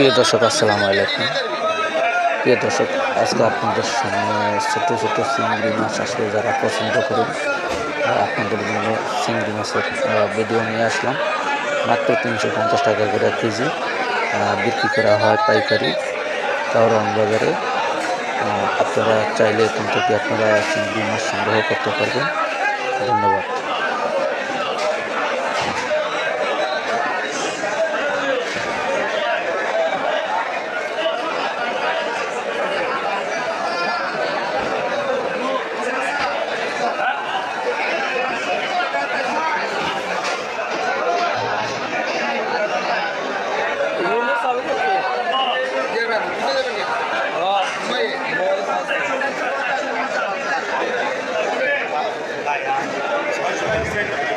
প্রিয় দর্শক, আসসালামু আলাইকুম। প্রিয় দর্শক, আজকে আপনাদের সামনে ছোটো ছোটো চিংড়ি মাছ আসলে যারা পছন্দ করেন আপনাদের জন্য চিংড়ি মাছের ভিডিও নিয়ে আসলাম। মাত্র তিনশো পঞ্চাশ টাকা করে কেজি বিক্রি করা হয় পাইকারি, কাউরন বাজারে। আপনারা চাইলে এখান থেকে আপনারা চিংড়ি মাছ সংগ্রহ করতে পারবেন। ধন্যবাদ। Obrigado.